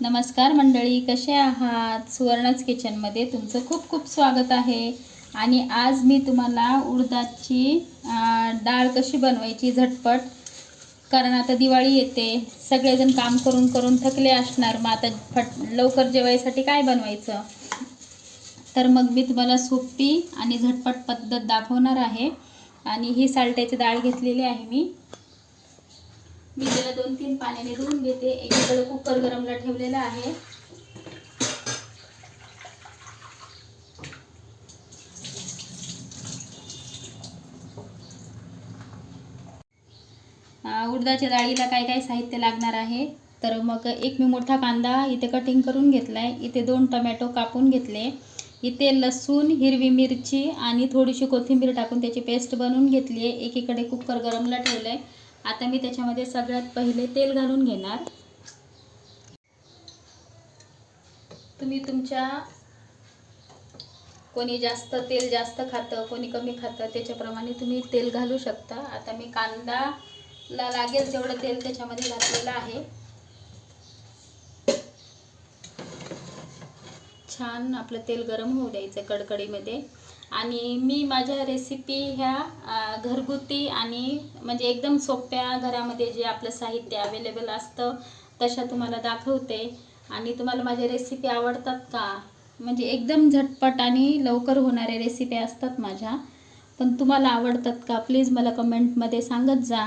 नमस्कार मंडळी कसे आहात? सुवर्णाच किचनमध्ये तुमचं खूप खूप स्वागत आहे. आणि आज मी तुम्हाला उडदाची डाळ कशी बनवायची झटपट कारण आता दिवाळी येते. सगळेजण काम करून करून थकले असणार मग आता फट लवकर जेवायसाठी काय बनवायचं? तर मग मी तुम्हाला सोपी आणि झटपट पद्धत दाखवणार आहे. आणि ही साल्ट्याची डाळ घेतलेली आहे मी. मी त्याला दोन तीन पाण्याने धुवून घेते. एकीकडे कुकर गरमला ठेवलेला आहे. उडदाच्या डाळीला काय काय साहित्य लागणार आहे? तर मग एक मी मोठा कांदा इथे कटिंग करून घेतला आहे इथे दोन टमॅटो कापून घेतले. इथे लसूण हिरवी मिरची आणि थोडीशी कोथिंबीर टाकून त्याची पेस्ट बनवून घेतली आहे. एकीकडे कुकर गरमला ठेवलं आहे आता मी त्याच्यामध्ये सगळ्यात पहिले तेल घालून घेणार. तुम्ही तुमच्या कोणी जास्त तेल जास्त खातं कोणी कमी खातं त्याच्याप्रमाणे तुम्ही तेल घालू शकता. आता मी कांदाला लागेल तेवढं तेल त्याच्यामध्ये घातलेलं आहे. छान आपलं तेल गरम होऊ द्यायचं कडकडीमध्ये. आणि मी माझ्या रेसिपी ह्या घरगुती आणि म्हणजे एकदम सोप्या घरामध्ये जे आपलं साहित्य अवेलेबल असतं तशा तुम्हाला दाखवते. आणि तुम्हाला माझ्या रेसिपी आवडतात का? म्हणजे एकदम झटपट आणि लवकर होणाऱ्या रेसिपी असतात माझ्या. पण तुम्हाला आवडतात का? प्लीज मला कमेंटमध्ये सांगत जा.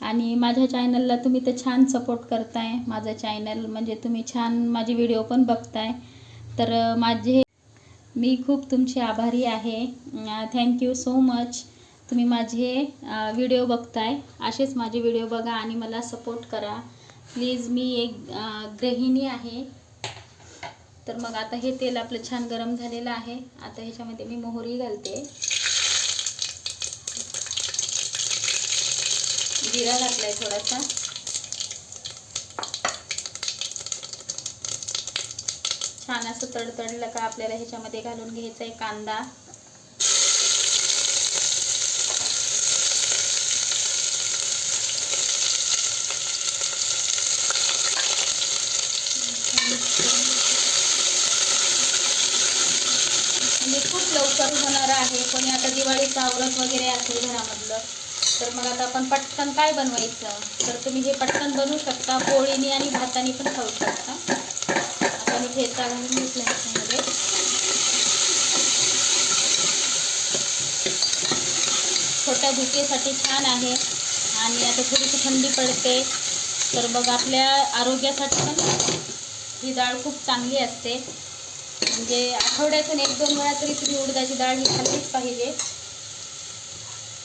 आणि माझ्या चॅनलला तुम्ही तर छान सपोर्ट करताय. माझं चॅनल म्हणजे तुम्ही छान माझे व्हिडिओ पण बघताय. तर माझे मी खूप तुमची आभारी आहे. थँक्यू सो मच तुम्ही माझे व्हिडिओ बघताय. असेच माझे व्हिडिओ बघा आणि मला सपोर्ट करा. प्लीज मी एक गृहिणी आहे. तर मग आता हे तेल आपलं छान गरम झालेलं आहे. आता ह्याच्यामध्ये मी मोहरी घालते. जिरा आहे थोडासा. छान असं तडतडलं का आपल्याला ह्याच्यामध्ये घालून घ्यायचा आहे कांदा. म्हणजे खूप लवकर होणार आहे. कोणी आता दिवाळीचं आवरत वगैरे असेल घरामधलं तर मग आता आपण पटकन काय बनवायचं? तर तुम्ही हे पटकन बनवू शकता पोळीनी आणि भातानी पण खाऊ शकता. आणि ठेचा घालून घेतला छोट्या भुकेसाठी छान आहे. आणि आता थोडीशी थंडी पडते. तर मग आपल्या आरोग्यासाठी पण ही डाळ खूप चांगली असते. म्हणजे आठवड्यातून एक दोन वेळा तरी तुम्ही उडदाची डाळ ही खाल्लीच पाहिजे.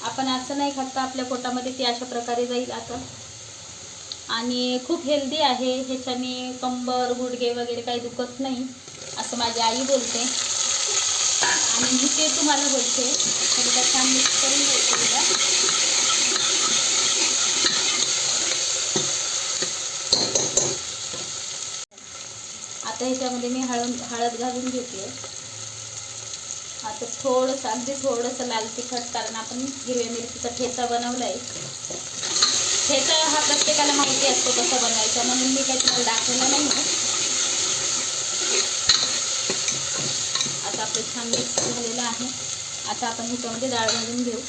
आपण असं नाही खात आपल्या पोटामध्ये ती अशा प्रकारे जाईल आता. आणि खूप हेल्दी आहे. ह्याच्याने कंबर गुडघे वगैरे काही दुखत नाही असं माझी आई बोलते. आणि मी ते तुम्हाला बोलते. एकदा छान मिक्स करून घ्यायचं एकदा. आता ह्याच्यामध्ये मी हळद हळद घालून घेते. आता थोडंसं अगदी थोडंसं लाल तिखट कारण आपण हिरव्या मिरचीचा ठेचा बनवला आहे हे तर हा प्रत्येकाला माहिती असतो कसं बनवायचं म्हणून मी काही तुम्हाला दाखवलं नाही. आता आपलं छान मिक्स झालेलं आहे. आता आपण ह्याच्यामध्ये डाळ भाजून घेऊ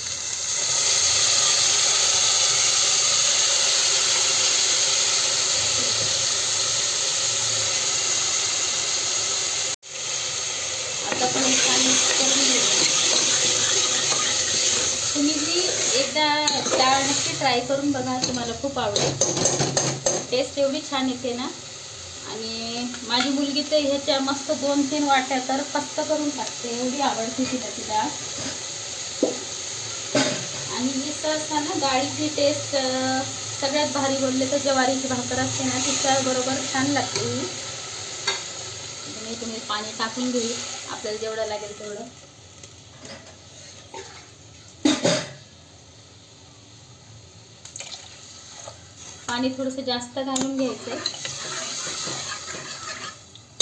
आता आपण हे छान मिक्स करून घेऊ तुम्ही जी त्या नक्की ट्राय करून बघा तुम्हाला खूप आवडेल. टेस्ट एवढी छान येते ना. आणि माझी मुलगी तर ह्याच्या मस्त दोन तीन वाट्या तर फक्त करून टाकते. एवढी आवडते तिला तिला आणि ही सहसा ना डाळीची टेस्ट सगळ्यात भारी बोलले तर ज्वारीची भाकर असते ना तिच्या बरोबर छान लागते. मी तुम्ही पाणी टाकून घेऊ आपल्याला जेवढं लागेल तेवढं. पाणी थोडंसं जास्त घालून घ्यायचं आहे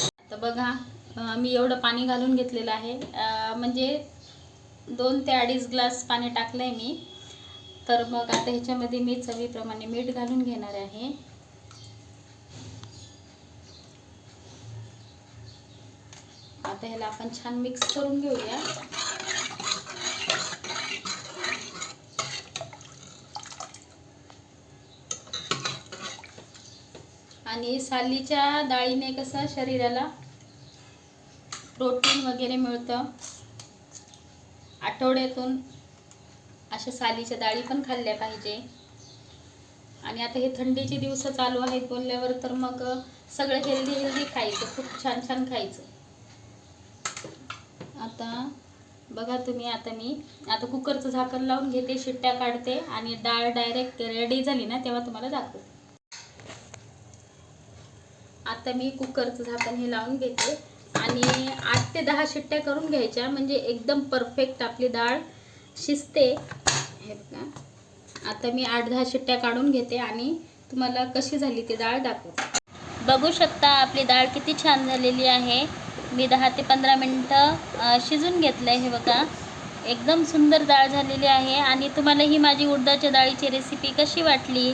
आता बघा मी एवढं पाणी घालून घेतलेलं आहे. म्हणजे दोन ते अडीच ग्लास पाणी टाकलं आहे मी. तर मग आता ह्याच्यामध्ये मी चवीप्रमाणे मीठ घालून घेणार आहे. आता ह्याला आपण छान मिक्स करून घेऊया. आणि सालीच्या डाळीने कसं शरीराला प्रोटीन वगैरे मिळतं. आठवड्यातून अशा सालीच्या डाळी पण खाल्ल्या पाहिजे. आणि आता हे थंडीचे दिवस चालू आहेत बोलल्यावर तर मग सगळं हेल्दी हेल्दी खायचं खूप छान छान खायचं. आता बघा तुम्ही आता मी आता कुकरचं झाकण लावून घेते शिट्ट्या काढते आणि डाळ डायरेक्ट रेडी झाली ना तेव्हा तुम्हाला दाखवते. आता मी कुकरचं झाकण हे लावून घेते. आणि आठ ते दहा शिट्ट्या करून घ्यायच्या. म्हणजे एकदम परफेक्ट आपली डाळ शिजते. हे बघा. आता मी आठ दहा शिट्ट्या काढून घेते आणि तुम्हाला कशी झाली ती डाळ दाखवते. बघू शकता आपली डाळ किती छान झालेली आहे. मी दहा ते पंधरा मिनटं शिजून घेतलं आहे हे बघा. एकदम सुंदर डाळ झालेली आहे. आणि तुम्हाला ही माझी उडदाच्या डाळीची रेसिपी कशी वाटली?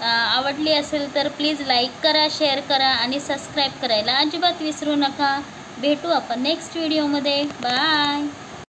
आवडली असेल तर प्लीज लाईक करा शेअर करा आणि सबस्क्राईब करायला अजिबात विसरू नका. भेटू आपण नेक्स्ट व्हिडिओमध्ये. बाय.